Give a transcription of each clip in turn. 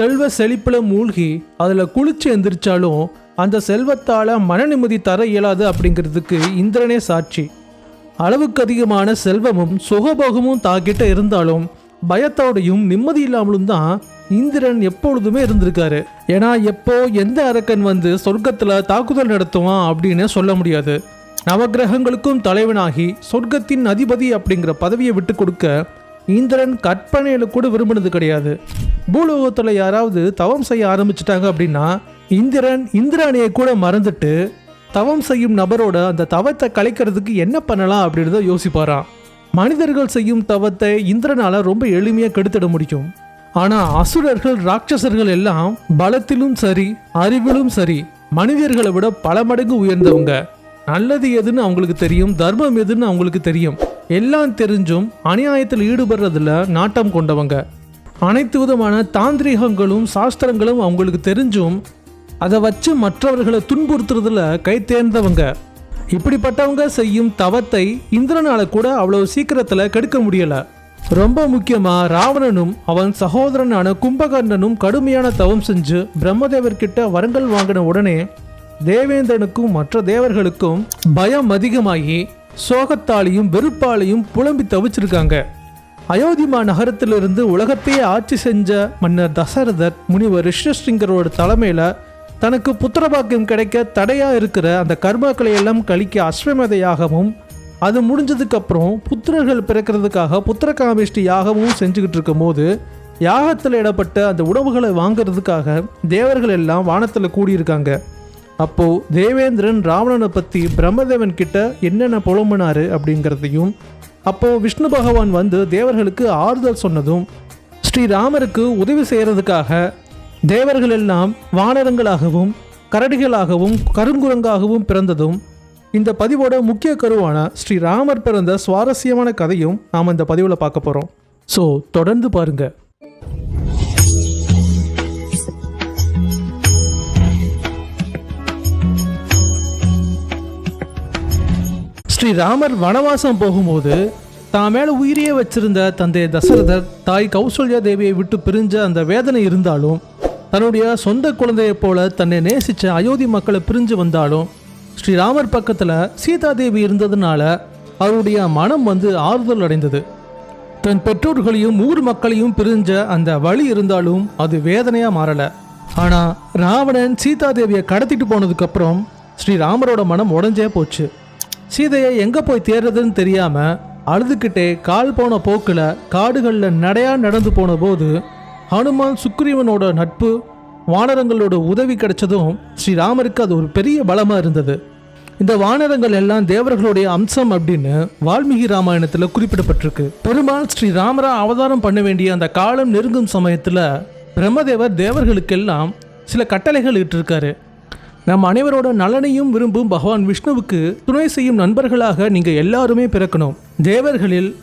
செல்வ செழிப்பில் மூழ்கி அதில் குளிச்சு எந்திரிச்சாலும் அந்த செல்வத்தால் மன நிம்மதி தர இயலாது அப்படிங்கிறதுக்கு இந்திரனே சாட்சி. அளவுக்கு அதிகமான செல்வமும் சுகபோகமும் தாக்கிட்ட இருந்தாலும் பயத்தோடையும் நிம்மதி இல்லாமலும் தான் இந்திரன் எப்பொழுதுமே இருந்திருக்காரு. ஏன்னா எப்போ எந்த அரக்கன் வந்து சொர்க்கத்தில் தாக்குதல் நடத்துவான் அப்படின்னு சொல்ல முடியாது. நவக்கிரகங்களுக்கும் தலைவனாகி சொர்க்கத்தின் அதிபதி அப்படிங்கிற பதவியை விட்டு கொடுக்க இந்திரன் கற்பனையில் கூட விரும்பினது கிடையாது. பூலோகத்தில் யாராவது தவம் செய்ய ஆரம்பிச்சிட்டாங்க அப்படின்னா இந்திரன் இந்திராணியை கூட மறந்துட்டு தவம் செய்யும் நபரோட அந்த தவத்தை கலைக்கிறதுக்கு என்ன பண்ணலாம் அப்படின்றத யோசிப்பாராம். மனிதர்கள் செய்யும் தவத்தை இந்திரனால ரொம்ப எளிமையாக கெடுத்திட முடியும். ஆனால் அசுரர்கள் ராட்சசர்கள் எல்லாம் பலத்திலும் சரி அறிவிலும் சரி மனிதர்களை விட பல மடங்கு உயர்ந்தவங்க. நல்லது எதுன்னு அவங்களுக்கு தெரியும் தர்மம் எதுன்னு அவங்களுக்கு தெரியும். எல்லாம் தெரிஞ்சும் அநியாயத்தில் ஈடுபடுறதுல நாட்டம் கொண்டவங்க. அனைத்து விதமான தாந்திரிகங்களும் சாஸ்திரங்களும் அவங்களுக்கு தெரிஞ்சும் அதை வச்சு மற்றவர்களை துன்புறுத்துறதுல கை தேர்ந்தவங்க. இப்படிப்பட்டவங்க செய்யும் தவத்தை இந்திரனால கூட அவ்வளவு சீக்கிரத்துல கெடுக்க முடியல. ரொம்ப முக்கியமா ராவணனும் அவன் சகோதரனான கும்பகர்ணனும் கடுமையான தவம் செஞ்சு பிரம்மதேவர்கிட்ட வரங்கள் வாங்கின உடனே தேவேந்திரனுக்கும் மற்ற தேவர்களுக்கும் பயம் அதிகமாகி சோகத்தாலையும் வெறுப்பாலையும் புலம்பி தவிச்சிருக்காங்க. அயோத்திமா நகரத்திலிருந்து உலகத்தையே ஆட்சி செஞ்ச மன்னர் தசரதர் முனிவர் ரிஷ்ணசிங்கரோட தலைமையில் தனக்கு புத்திரபாக்கியம் கிடைக்க தடையாக இருக்கிற அந்த கர்மாக்களை எல்லாம் கழிக்க அஸ்வமதையாகவும் அது முடிஞ்சதுக்கப்புறம் புத்திரர்கள் பிறக்கிறதுக்காக புத்திரகாமிஷ்டி யாகமும் செஞ்சுக்கிட்டு இருக்கும்போது யாகத்தில் இடப்பட்ட அந்த உணவுகளை வாங்கிறதுக்காக தேவர்கள் எல்லாம் வானத்தில் கூடியிருக்காங்க. அப்போ தேவேந்திரன் ராவணனை பத்தி பிரம்மதேவன் கிட்ட என்னென்ன புலம்புனாரு அப்படிங்கிறதையும் அப்போ விஷ்ணு பகவான் வந்து தேவர்களுக்கு ஆறுதல் சொன்னதும் ஸ்ரீராமருக்கு உதவி செய்கிறதுக்காக தேவர்கள் எல்லாம் வானரங்களாகவும் கரடிகளாகவும் கருங்குரங்காகவும் பிறந்ததும் இந்த பதிவோட முக்கிய கருவான ஸ்ரீராமர் பிறந்த சுவாரஸ்யமான கதையும் நாம் இந்த பதிவில் பார்க்க போகிறோம் ஸோ தொடர்ந்து பாருங்கள் ஸ்ரீராமர் வனவாசம் போகும்போது தான் மேலே உயிரியே வச்சிருந்த தந்தை தசரதர் தாய் கௌசல்யா தேவியை விட்டு பிரிஞ்ச அந்த வேதனை இருந்தாலும் தன்னுடைய சொந்த குழந்தையைப் போல தன்னை நேசித்த அயோத்தி மக்களை பிரிஞ்சு வந்தாலும் ஸ்ரீராமர் பக்கத்தில் சீதா தேவி இருந்ததுனால அவருடைய மனம் வந்து ஆறுதல் அடைந்தது. தன் பெற்றோர்களையும் ஊர் மக்களையும் பிரிஞ்ச அந்த வழி இருந்தாலும் அது வேதனையாக மாறலை. ஆனால் ராவணன் சீதா தேவியை கடத்திட்டு போனதுக்கப்புறம் ஸ்ரீராமரோட மனம் உடஞ்சே போச்சு. சீதையை எங்கே போய் தேடுறதுன்னு தெரியாமல் அழுதுகிட்டே கால் போன போக்கில் காடுகளில் நடையா நடந்து போன போது ஹனுமான் சுக்ரீவனோட நட்பு வானரங்களோட உதவி கிடைச்சதும் ஸ்ரீராமருக்கு அது ஒரு பெரிய பலமாக இருந்தது. இந்த வானரங்கள் எல்லாம் தேவர்களுடைய அம்சம் அப்படின்னு வால்மீகி ராமாயணத்தில் குறிப்பிடப்பட்டிருக்கு. பெருமாள் ஸ்ரீராமரா அவதாரம் பண்ண வேண்டிய அந்த காலம் நெருங்கும் சமயத்தில் பிரம்மதேவர் தேவர்களுக்கெல்லாம் சில கட்டளைகள் இட்டிருக்காரு. நம் அனைவரோட நலனையும் விரும்பும் பகவான் விஷ்ணுவுக்கு துணை செய்யும் நண்பர்களாக நீங்கள் எல்லாருமே பிறக்கணும். தேவர்களில்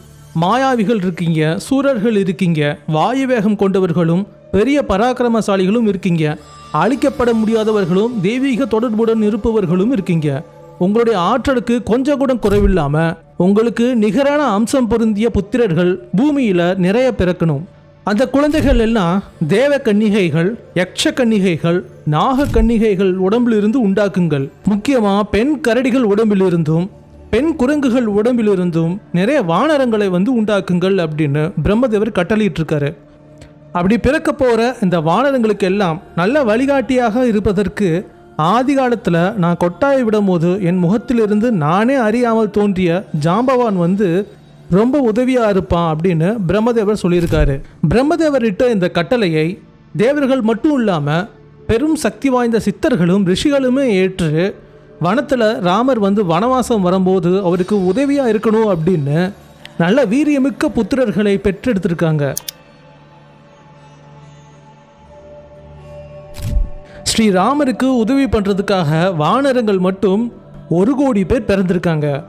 மாயாவிகள் இருக்கீங்க சூரர்கள் இருக்கீங்க வாயு வேகம் கொண்டவர்களும் பெரிய பராக்கிரமசாலிகளும் இருக்கீங்க. அழிக்கப்பட முடியாதவர்களும் தெய்வீக தொடர்புடன் இருப்பவர்களும் இருக்கீங்க. உங்களுடைய ஆற்றலுக்கு கொஞ்சம் கூட குறைவில்லாம உங்களுக்கு நிகரான அம்சம் பொருந்திய புத்திரர்கள் பூமியில நிறைய பிறக்கணும். அந்த குழந்தைகள் எல்லாம் தேவ கன்னிகைகள் யக்ஷ கன்னிகைகள் நாக கன்னிகைகள் உடம்பிலிருந்து உண்டாக்குங்கள். முக்கியமாக பெண் கரடிகள் உடம்பிலிருந்தும் பெண் குரங்குகள் உடம்பிலிருந்தும் நிறைய வானரங்களை வந்து உண்டாக்குங்கள் அப்படின்னு பிரம்மதேவர் கட்டளையிட்டு இருக்காரு அப்படி பிறக்க போகிற இந்த வானரங்களுக்கு எல்லாம் நல்ல வழிகாட்டியாக இருப்பதற்கு ஆதி காலத்தில் நான் கொட்டாயை விடும்போது என் முகத்திலிருந்து நானே அறியாமல் தோன்றிய ஜாம்பவான் வந்து ரொம்ப உதவியாக இருப்பான் அப்படின்னு பிரம்மதேவர் சொல்லியிருக்காரு. பிரம்மதேவர் இட்ட இந்த கட்டளையை தேவர்கள் மட்டும் இல்லாமல் பெரும் சக்தி வாய்ந்த சித்தர்களும் ரிஷிகளுமே ஏற்று வனத்தில் ராமர் வந்து வனவாசம் வரும்போது அவருக்கு உதவியாக இருக்கணும் அப்படின்னு நல்ல வீரியமிக்க புத்திரர்களை பெற்றெடுத்திருக்காங்க. ஸ்ரீராமருக்கு உதவி பண்ணுறதுக்காக வானரங்கள் மட்டும் ஒரு கோடி பேர் பிறந்திருக்காங்க.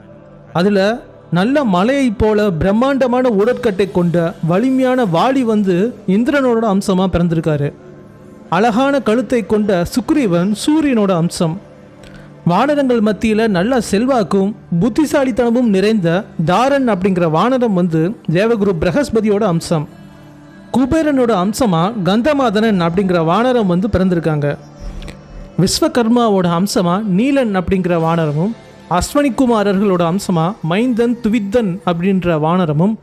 அதில் நல்ல மலையைப் போல பிரம்மாண்டமான உடற்கட்டை கொண்ட வலிமையான வாளி வந்து இந்திரனோட அம்சமாக பிறந்திருக்காரு. அழகான கழுத்தை கொண்ட சுக்ரீவன் சூரியனோட அம்சம். வானரங்கள் மத்தியில் நல்ல செல்வாக்கும் புத்திசாலித்தனமும் நிறைந்த தாரன் அப்படிங்கிற வானரம் வந்து தேவகுரு பிரகஸ்பதியோட அம்சம். குபேரனோட அம்சமாக கந்தமாதனன் அப்படிங்கிற வானரம் வந்து பிறந்திருக்காங்க. விஸ்வகர்மாவோட அம்சமாக நீலன் அப்படிங்கிற வானரமும் அஸ்வனிக்குமாரர்களோட அம்சமாக மைந்தன் துவித்தன் அப்படின்ற வானரமும்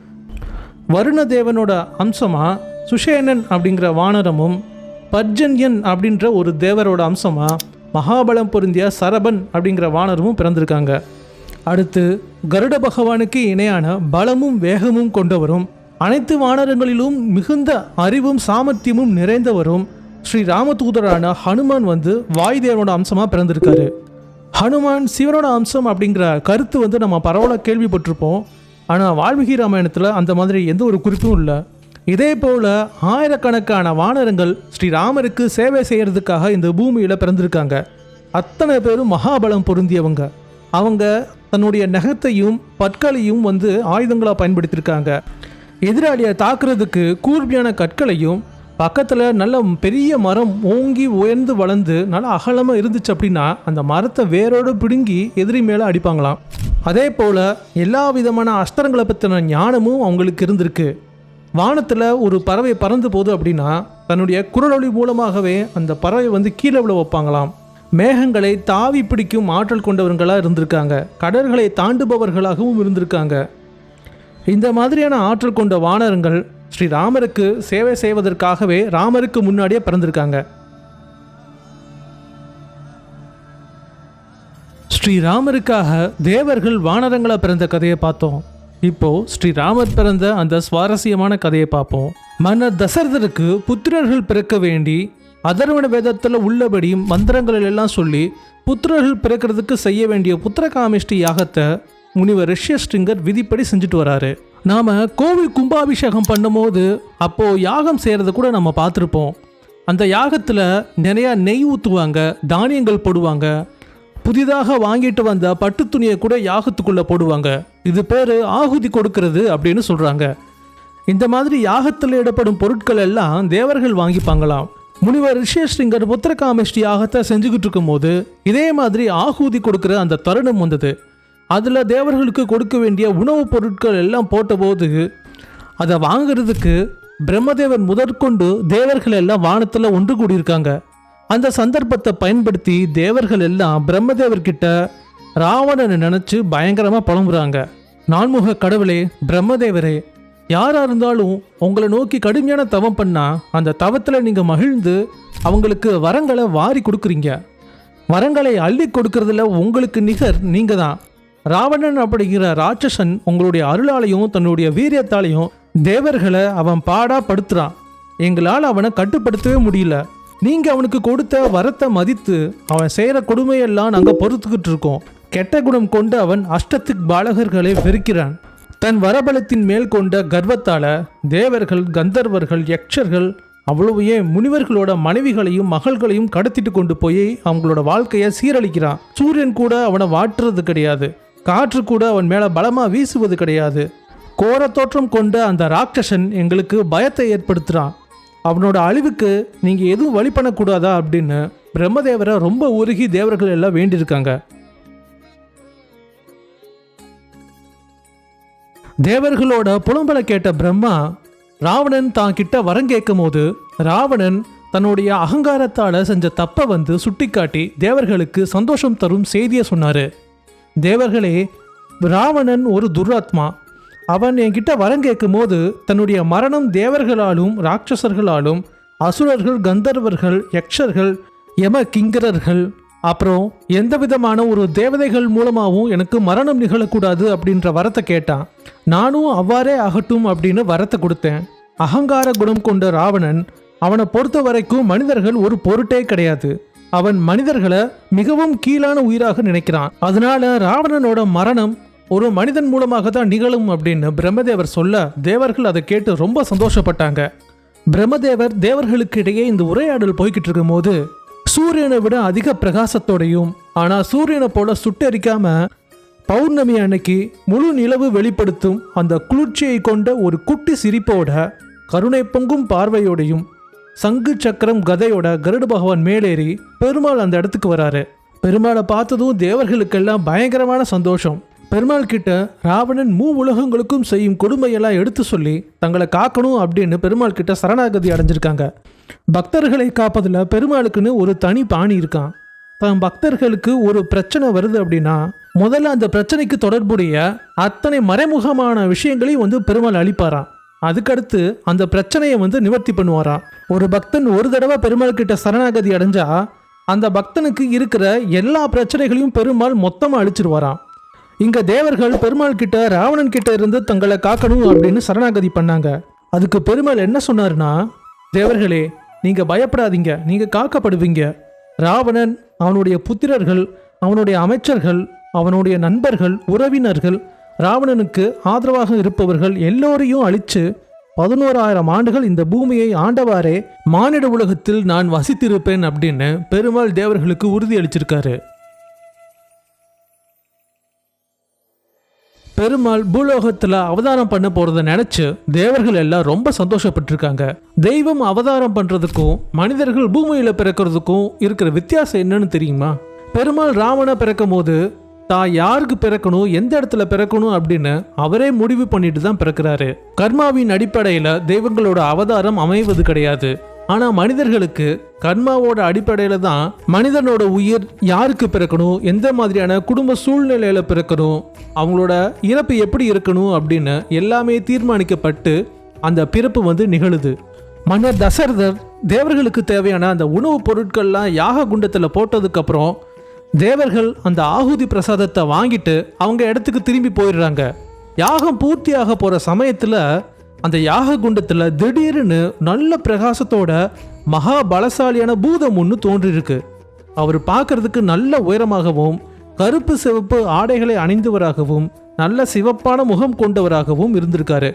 வருணதேவனோட அம்சமாக சுஷேனன் அப்படிங்கிற வானரமும் பர்ஜன்யன் அப்படின்ற ஒரு தேவரோட அம்சமாக மகாபலம் பொருந்திய சரபன் அப்படிங்கிற வானரமும் பிறந்திருக்காங்க. அடுத்து கருட பகவானுக்கு இணையான பலமும் வேகமும் கொண்டவரும் அனைத்து வானரங்களிலும் மிகுந்த அறிவும் சாமர்த்தியமும் நிறைந்தவரும் ஸ்ரீ ராமதூதரான ஹனுமான் வந்து வாயுதேவனோட அம்சமாக பிறந்திருக்காரு. ஹனுமான் சிவனோட அம்சம் அப்படிங்கிற கருத்து வந்து நம்ம பரவலாக கேள்விப்பட்டிருப்போம். ஆனால் வால்மீகி ராமாயணத்தில் அந்த மாதிரி எந்த ஒரு குறிப்பும் இல்லை. இதே போல் ஆயிரக்கணக்கான வானரங்கள் ஸ்ரீராமருக்கு சேவை செய்கிறதுக்காக இந்த பூமியில் பிறந்திருக்காங்க. அத்தனை பேரும் மகாபலம் பொருந்தியவங்க. அவங்க தன்னுடைய நகத்தையும் பற்களையும் வந்து ஆயுதங்களாக பயன்படுத்தியிருக்காங்க எதிராளியை தாக்குறதுக்கு கூர்மையான கற்களையும் பக்கத்தில் நல்ல பெரிய மரம் ஓங்கி உயர்ந்து வளர்ந்து நல்லா அகலமாக இருந்துச்சு அப்படின்னா அந்த மரத்தை வேரோடு பிடுங்கி எதிரி மேலே அடிப்பாங்களாம். அதே போல் எல்லா விதமான அஸ்திரங்களை பற்றின ஞானமும் அவங்களுக்கு இருந்திருக்கு. வானத்தில் ஒரு பறவை பறந்து போகுது அப்படின்னா தன்னுடைய குரலொளி மூலமாகவே அந்த பறவை வந்து கீழே விழ வைப்பாங்களாம். மேகங்களை தாவி பிடிக்கும் ஆற்றல் கொண்டவர்களாக இருந்திருக்காங்க. கடல்களை தாண்டுபவர்களாகவும் இருந்திருக்காங்க. இந்த மாதிரியான ஆற்றல் கொண்ட வானரங்கள் ஸ்ரீ ராமருக்கு சேவை செய்வதற்காகவே ராமருக்கு முன்னாடியே பிறந்திருக்காங்க. ஸ்ரீராமருக்காக தேவர்கள் வானரங்களை பிறந்த கதையை பார்த்தோம். இப்போ ஸ்ரீராமர் பிறந்த அந்த சுவாரஸ்யமான கதையை பார்ப்போம். மன்னர் தசரதருக்கு புத்திரர்கள் பிறக்க வேண்டி அதர்வண வேதத்தில் உள்ளபடி மந்திரங்கள் எல்லாம் சொல்லி புத்திரர்கள் பிறக்கிறதுக்கு செய்ய வேண்டிய புத்திரகாமிஷ்டி யாகத்தை முனிவர் ரிஷ்யஸ்டிங்கர் விதிப்படி செஞ்சுட்டு வராரு. நாம் கோவில் கும்பாபிஷேகம் பண்ணும்போது அப்போது யாகம் செய்கிறத கூட நம்ம பார்த்துருப்போம். அந்த யாகத்தில் நிறையா நெய் ஊற்றுவாங்க தானியங்கள் போடுவாங்க. புதிதாக வாங்கிட்டு வந்த பட்டு துணியை கூட யாகத்துக்குள்ளே போடுவாங்க. இது பேர் ஆகுதி கொடுக்கறது அப்படின்னு சொல்கிறாங்க இந்த மாதிரி யாகத்தில் இடப்படும் பொருட்கள் எல்லாம் தேவர்கள் வாங்கிப்பாங்களாம். முனிவர் ரிஷேஸ்ரிங்கர் புத்திரகாமிஷ்டி யாகத்தை செஞ்சுக்கிட்டு இருக்கும்போது இதே மாதிரி ஆகுதி கொடுக்குற அந்த தருணம் வந்தது. அதில் தேவர்களுக்கு கொடுக்க வேண்டிய உணவுப் பொருட்கள் எல்லாம் போட்டபோது அதை வாங்குறதுக்கு பிரம்மதேவர் முதற்கொண்டு தேவர்கள் எல்லாம் வானத்தில் ஒன்று கூடியிருக்காங்க. அந்த சந்தர்ப்பத்தை பயன்படுத்தி தேவர்கள் எல்லாம் பிரம்மதேவர்கிட்ட ராவணனை நினச்சி பயங்கரமாக புலம்புறாங்க. நான்முக கடவுளே பிரம்மதேவரே யாராக இருந்தாலும் உங்களை நோக்கி கடுமையான தவம் பண்ணால் அந்த தவத்தில் நீங்கள் மகிழ்ந்து அவங்களுக்கு வரங்களை வாரி கொடுக்குறீங்க. வரங்களை அள்ளி கொடுக்கறதுல உங்களுக்கு நிகர் நீங்கள் தான் ராவணன் அப்படிங்கிற ராட்சசன் உங்களுடைய அருளாலையும் தன்னுடைய வீரியத்தாலையும் தேவர்களை அவன் பாடா படுத்துறான். எங்களால் அவனை கட்டுப்படுத்தவே முடியல. நீங்க அவனுக்கு கொடுத்த வரத்தை மதித்து அவன் செய்கிற கொடுமையெல்லாம் நாங்கள் பொறுத்துக்கிட்டு இருக்கோம். கெட்ட குணம் கொண்டு அவன் அஷ்டத்துக் பாலகர்களை வெறுக்கிறான். தன் வரபலத்தின் மேல் கொண்ட கர்வத்தால தேவர்கள் கந்தர்வர்கள் யக்ஷர்கள் அவ்வளவு ஏன் முனிவர்களோட மனைவிகளையும் மகள்களையும் கடத்திட்டு கொண்டு போய் அவங்களோட வாழ்க்கையை சீரழிக்கிறான். சூரியன் கூட அவனை வாட்டுறது கிடையாது. காற்று கூட அவன் மேலே பலமாக வீசுவது கிடையாது. கோர தோற்றம் கொண்ட அந்த ராட்சசன் எங்களுக்கு பயத்தை ஏற்படுத்துகிறான் அவனோட அழிவுக்கு நீங்கள் எதுவும் வழி பண்ணக்கூடாதா அப்படின்னு பிரம்மதேவரை ரொம்ப உருகி தேவர்கள் எல்லாம் வேண்டியிருக்காங்க. தேவர்களோட புலம்பலை கேட்ட பிரம்மா ராவணன் தான் கிட்ட வரம் கேட்கும் போது ராவணன் தன்னுடைய அகங்காரத்தால் செஞ்ச தப்பை வந்து சுட்டிக்காட்டி தேவர்களுக்கு சந்தோஷம் தரும் செய்தியை சொன்னார். தேவர்களே ராவணன் ஒரு துராத்மா அவன் என்கிட்ட வரம் கேட்கும் போது தன்னுடைய மரணம் தேவர்களாலும் ராட்சசர்களாலும் அசுரர்கள் கந்தர்வர்கள் யக்ஷர்கள் யம கிங்கரர்கள் அப்புறம் எந்த விதமான ஒரு தேவதைகள் மூலமாகவும் எனக்கு மரணம் நிகழக்கூடாது அப்படின்ற வரத்தை கேட்டான். நானும் அவ்வாறே ஆகட்டும் அப்படின்னு வரத்தை கொடுத்தேன். அகங்கார குணம் கொண்ட ராவணன் அவனை பொறுத்த வரைக்கும் மனிதர்கள் ஒரு பொருட்டே கிடையாது. அவன் மனிதர்களை மிகவும் கீழான உயிராக நினைக்கிறான். அதனால ராவணனோட மரணம் ஒரு மனிதன் மூலமாக தான் நிகழும் அப்படின்னு பிரம்மதேவர் சொல்ல தேவர்கள் அதை கேட்டு ரொம்ப சந்தோஷப்பட்டாங்க. பிரம்மதேவர் தேவர்களுக்கு இடையே இந்த உரையாடல் போய்கிட்டு இருக்கும்போது சூரியனை விட அதிக பிரகாசத்தோடையும் ஆனா சூரியனை போல சுட்டரிக்காம பௌர்ணமி அன்னைக்கு முழு நிலவு வெளிப்படுத்தும் அந்த குளிர்ச்சியை கொண்ட ஒரு குட்டி சிரிப்போட கருணை பொங்கும் பார்வையோடையும் சங்கு சக்கரம் கதையோட கருட பகவான் மேலேறி பெருமாள் அந்த இடத்துக்கு வராரு. பெருமாளை பார்த்ததும் தேவர்களுக்கெல்லாம் பயங்கரமான சந்தோஷம். பெருமாள் கிட்ட ராவணன் மூ உலகங்களுக்கும் செய்யும் கொடுமையெல்லாம் எடுத்து சொல்லி தங்களை காக்கணும் அப்படின்னு பெருமாள் கிட்ட சரணாகதி அடைஞ்சிருக்காங்க. பக்தர்களை காப்பதில் பெருமாளுக்குன்னு ஒரு தனி பாணி இருக்கான். தன் பக்தர்களுக்கு ஒரு பிரச்சனை வருது அப்படின்னா முதல்ல அந்த பிரச்சனைக்கு தொடர்புடைய அத்தனை மறைமுகமான விஷயங்களையும் வந்து பெருமாள் அளிப்பாரான் அதுக்கடுத்து அந்த பிரச்சனையை வந்து நிவர்த்தி பண்ணுவாராம் ஒரு பக்தன் ஒரு தடவை பெருமாள் கிட்ட சரணாகதி அடைஞ்சா அந்த பக்தனுக்கு இருக்கிற எல்லா பிரச்சனைகளையும் பெருமாள் மொத்தமாக அழிச்சிருவாராம் இங்க தேவர்கள் பெருமாள் கிட்ட ராவணன் கிட்ட இருந்து தங்களை காக்கணும் அப்படின்னு சரணாகதி பண்ணாங்க. அதுக்கு பெருமாள் என்ன சொன்னாருன்னா தேவர்களே நீங்க பயப்படாதீங்க. நீங்க காக்கப்படுவீங்க. ராவணன் அவனுடைய புத்திரர்கள் அவனுடைய அமைச்சர்கள் அவனுடைய நண்பர்கள் உறவினர்கள் ராவணனுக்கு ஆதரவாக இருப்பவர்கள் எல்லோரையும் அழித்து பதினோராயிரம் ஆண்டுகள் இந்த பூமியை ஆண்டவாறே மானிட உலகத்தில் நான் வசித்திருப்பேன் அப்படின்னு பெருமாள் தேவர்களுக்கு உறுதி அளிச்சிருக்காரு. பெருமாள் பூலோகத்தில் அவதாரம் பண்ண போறத நினைச்சு தேவர்கள் எல்லாம் ரொம்ப சந்தோஷப்பட்டிருக்காங்க. தெய்வம் அவதாரம் பண்றதுக்கும் மனிதர்கள் பூமியில பிறக்கிறதுக்கும் இருக்கிற வித்தியாசம் என்னன்னு தெரியுமா? பெருமாள் ராவண பிறக்கும் போது தான் யாருக்கு பிறக்கணும் எந்த இடத்துல பிறக்கணும் அப்படின்னு அவரே முடிவு பண்ணிட்டு தான் பிறக்கிறாரு. கர்மாவின் அடிப்படையில தெய்வங்களோட அவதாரம் அமைவது கிடையாது. ஆனா மனிதர்களுக்கு கர்மாவோட அடிப்படையில தான் மனிதனோட உயிர் யாருக்கு பிறக்கணும் எந்த மாதிரியான குடும்ப சூழ்நிலையில பிறக்கணும் அவங்களோட இறப்பு எப்படி இருக்கணும் அப்படின்னு எல்லாமே தீர்மானிக்கப்பட்டு அந்த பிறப்பு வந்து நிகழுது. மன்னர் தசரதர் தேவர்களுக்கு தேவையான அந்த உணவுப் பொருட்கள்லாம் யாக குண்டத்தில் போட்டதுக்கப்புறம் தேவர்கள் அந்த ஆகுதி பிரசாதத்தை வாங்கிட்டு அவங்க இடத்துக்கு திரும்பி போயிடுறாங்க. யாகம் பூர்த்தியாக போகிற சமயத்தில் அந்த யாக குண்டத்தில் திடீர்னு நல்ல பிரகாசத்தோட மகா பலசாலியான பூதம் ஒன்று தோன்றியிருக்கு அவர் பார்க்கறதுக்கு நல்ல உயரமாகவும் கருப்பு சிவப்பு ஆடைகளை அணிந்தவராகவும் நல்ல சிவப்பான முகம் கொண்டவராகவும் இருந்திருக்காரு.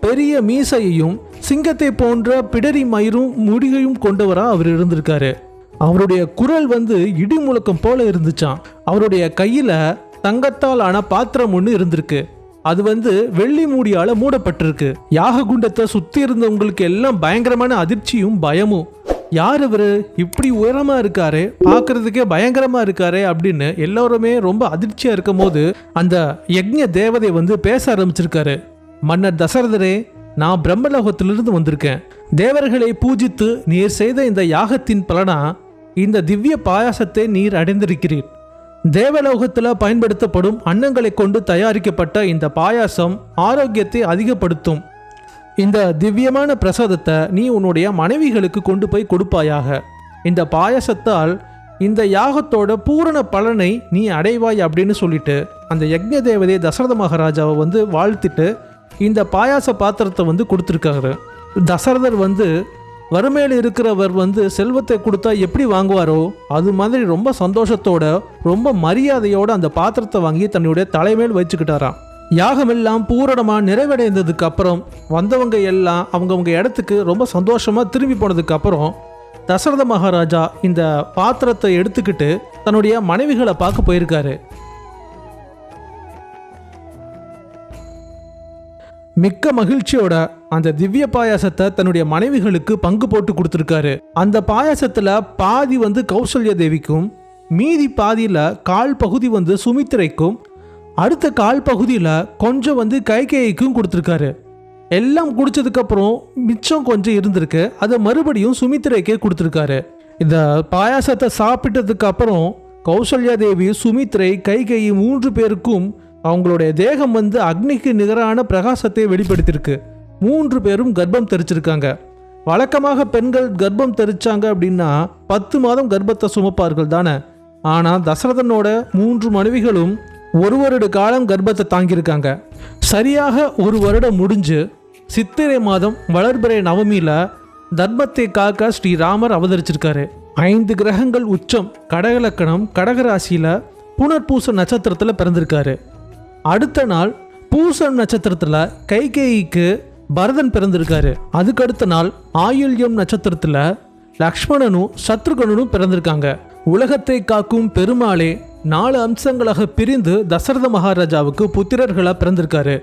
பெரிய மீசையையும் சிங்கத்தை போன்ற பிடரி மயிரும் முடியையும் கொண்டவராக அவர் இருந்திருக்காரு. அவருடைய குரல் வந்து இடி முழக்கம் போல இருந்துச்சாம். அவருடைய கையில தங்கத்தால் ஆன பாத்திரம் ஒன்று இருந்திருக்கு. அது வந்து வெள்ளி மூடியால மூடப்பட்டிருக்கு. யாக குண்டத்தை சுத்தி இருந்தவங்களுக்கு எல்லாம் பயங்கரமான அதிர்ச்சியும் பயமும். யார் இவரு? இப்படி உயரமா இருக்காரு பார்க்கறதுக்கே பயங்கரமா இருக்காரு அப்படின்னு எல்லாருமே ரொம்ப அதிர்ச்சியா இருக்கும் போது அந்த யக்ஞ தேவதை வந்து பேச ஆரம்பிச்சிருக்காரு. மன்னர் தசரதரே நான் பிரம்மலோகத்திலிருந்து வந்திருக்கேன். தேவர்களை பூஜித்து நீர் செய்த இந்த யாகத்தின் பலனா இந்த திவ்ய பாயாசத்தை நீர் அடைந்திருக்கிறீர். தேவலோகத்தில் பயன்படுத்தப்படும் அன்னங்களை கொண்டு தயாரிக்கப்பட்ட இந்த பாயாசம் ஆரோக்கியத்தை அதிகப்படுத்தும். இந்த திவ்யமான பிரசாதத்தை நீ உன்னுடைய மனைவிகளுக்கு கொண்டு போய் கொடுப்பாயாக. இந்த பாயாசத்தால் இந்த யாகத்தோட பூரண பலனை நீ அடைவாய் அப்படின்னு சொல்லிட்டு அந்த யக்ஞ தேவதை தசரத மகாராஜாவை வந்து வாழ்த்திட்டு இந்த பாயாச பாத்திரத்தை வந்து கொடுத்துருக்காரு. தசரதர் வந்து வறுமையில் இருக்கிறவர் வந்து செல்வத்தை கொடுத்தா எப்படி வாங்குவாரோ? அது மாதிரி ரொம்ப சந்தோஷத்தோட ரொம்ப மரியாதையோட அந்த பாத்திரத்தை வாங்கி தன்னுடைய தலைமையில் வச்சுக்கிட்டாராம். யாகமெல்லாம் பூரணமாக நிறைவடைந்ததுக்கு அப்புறம் வந்தவங்க எல்லாம் அவங்கவுங்க இடத்துக்கு ரொம்ப சந்தோஷமாக திரும்பி போனதுக்கு அப்புறம் தசரத மகாராஜா இந்த பாத்திரத்தை எடுத்துக்கிட்டு தன்னுடைய மனைவிகளை பார்க்க போயிருக்காரு. மிக்க மகிழ்ச்சியோட அந்த திவ்ய பாயாசத்தை தன்னுடைய மனைவிகளுக்கு பங்கு போட்டு கொடுத்துருக்காரு. அந்த பாயாசத்துல பாதி வந்து கௌசல்யா தேவிக்கும் மீதி பாதியில கால் பகுதி வந்து சுமித்திரைக்கும் அடுத்த கால் பகுதியில கொஞ்சம் வந்து கைகேய்க்கும் கொடுத்துருக்காரு. எல்லாம் குடித்ததுக்கப்புறம் மிச்சம் கொஞ்சம் இருந்திருக்கு. அதை மறுபடியும் சுமித்திரைக்கே கொடுத்துருக்காரு. இந்த பாயாசத்தை சாப்பிட்டதுக்கு அப்புறம் கௌசல்யா தேவி சுமித்ரை கைகை மூன்று பேருக்கும் அவங்களுடைய தேகம் வந்து அக்னிக்கு நிகரான பிரகாசத்தை வெளிப்படுத்தியிருக்கு. மூன்று பேரும் கர்ப்பம் தெரிச்சிருக்காங்க. வழக்கமாக பெண்கள் கர்ப்பம் தெரிச்சாங்க அப்படின்னா பத்து மாதம் கர்ப்பத்தை சுமப்பார்கள் தானே. ஆனால் தசரதனோட மூன்று மனைவிகளும் ஒரு வருட காலம் கர்ப்பத்தை தாங்கியிருக்காங்க. சரியாக ஒரு வருடம் முடிஞ்சு சித்திரை மாதம் வளர்பிறை நவமியில் தர்மத்தை காக்க ஸ்ரீராமர் அவதரிச்சிருக்காரு. ஐந்து கிரகங்கள் உச்சம் கடகலக்கணம் கடகராசியில் புனர்பூச நட்சத்திரத்தில் பிறந்திருக்காரு. அடுத்த நாள் பூசம் நட்சத்திரத்தில் கைகேயிக்கு பரதன் பிறந்திருக்காரு. அதுக்கு அடுத்த நாள் ஆயுள்யம் நட்சத்திரத்தில் லக்ஷ்மணனும் சத்ருகனும் பிறந்திருக்காங்க. உலகத்தை காக்கும் பெருமாளே நாலு அம்சங்களாக பிரிந்து தசரத மகாராஜாவுக்கு புத்திரர்களாக பிறந்திருக்காரு.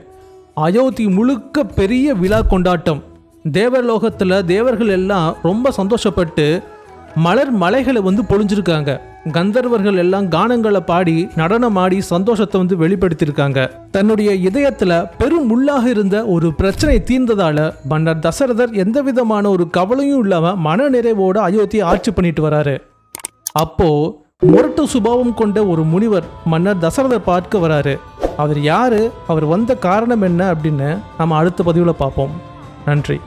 அயோத்தி முழுக்க பெரிய விழா கொண்டாட்டம். தேவலோகத்துல தேவர்கள் எல்லாம் ரொம்ப சந்தோஷப்பட்டு மலர் மலைகளை வந்து பொழிஞ்சிருக்காங்க. கந்தர்வர்கள் எல்லாம் கானங்களை பாடி நடனமாடி சந்தோஷத்தை வந்து வெளிப்படுத்தியிருக்காங்க. தன்னுடைய இதயத்துல பெரும் உள்ளாக இருந்த ஒரு பிரச்சனை தீர்ந்ததால மன்னர் தசரதர் எந்த விதமான ஒரு கவலையும் இல்லாம மன நிறைவோட அயோத்தியை ஆட்சி பண்ணிட்டு வராரு. அப்போ முரட்டு சுபாவம் கொண்ட ஒரு முனிவர் மன்னர் தசரதர் பார்க்க வராரு. அவர் யாரு? அவர் வந்த காரணம் என்ன அப்படின்னு நம்ம அடுத்த பதிவில் பார்ப்போம். நன்றி.